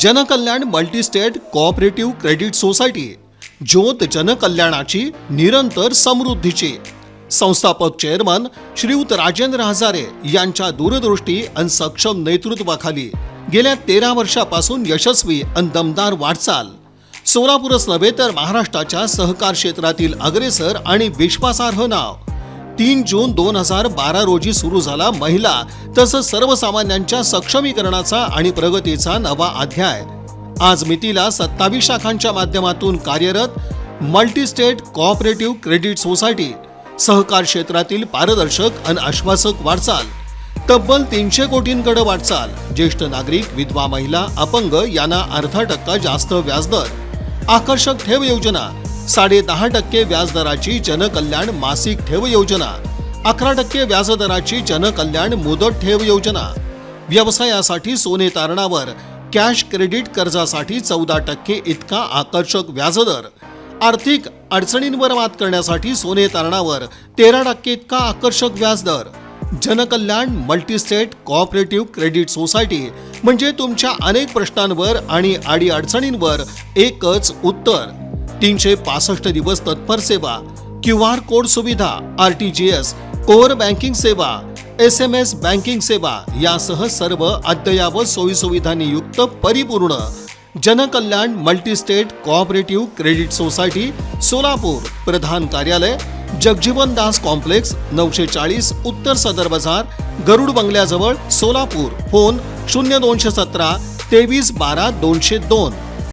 जनकल्याण multistate cooperative credit society ज्योत जनकल्याणाची निरंतर समृद्धीची. संस्थापक चेअरमन श्रीयुत राजेंद्र हजारे यांच्या दूरदृष्टी आणि सक्षम नेतृत्वाखाली गेल्या तेरा वर्षापासून यशस्वी आणि दमदार वाटचाल. सोलापूरच नव्हे तर महाराष्ट्राच्या सहकार क्षेत्रातील अग्रेसर आणि विश्वासार्ह नाव. तीन जून दोन हजार बारा रोजी सुरू झाला महिला तसंच सर्वसामान्यांच्या सक्षमीकरणाचा आणि प्रगतीचा नवा अध्याय. आज मितीला सत्तावीस शाखांच्या माध्यमातून कार्यरत मल्टीस्टेट कोऑपरेटिव्ह क्रेडिट सोसायटी सहकार क्षेत्रातील पारदर्शक आणि आश्वासक वाटचाल तब्बल तीनशे कोटींकडे वाटचाल ज्येष्ठ नागरिक विधवा महिला अपंग यांना अर्धा टक्का जास्त व्याजदर आकर्षक ठेव योजना साडे दहा टक्के व्याजदराची जनकल्याण मासिक ठेव योजना अकरा टक्के व्याजदराची जनकल्याण मुदत ठेव योजना. व्यवसायासाठी सोने तारणावर कॅश क्रेडिट कर्जासाठी चौदा टक्के इतका आकर्षक व्याजदर. आर्थिक अडचणींवर मात करण्यासाठी सोने तारणावर तेरा टक्के इतका आकर्षक व्याजदर. जनकल्याण मल्टीस्टेट कोऑपरेटिव्ह क्रेडिट सोसायटी म्हणजे तुमच्या अनेक प्रश्नांवर आणि आडी अडचणींवर एकच उत्तर. तीनशे पासष्ट दिवस तत्पर सेवा क्यू आर कोड सुविधा R T G S core banking सेवा एस एम एस बँकिंग सेवा यासह सर्व अद्ययावत सोयीसुविधांनी युक्त परिपूर्ण. Jankalyan multistate cooperative credit society Solapur प्रधान कार्यालय जगजीवन दास कॉम्प्लेक्स नऊशे चाळीस उत्तर सदर बाजार गरुड बंगल्याजवळ सोलापूर. फोन शून्य दोनशे सतरा तेवीस बारा दोनशे दोन.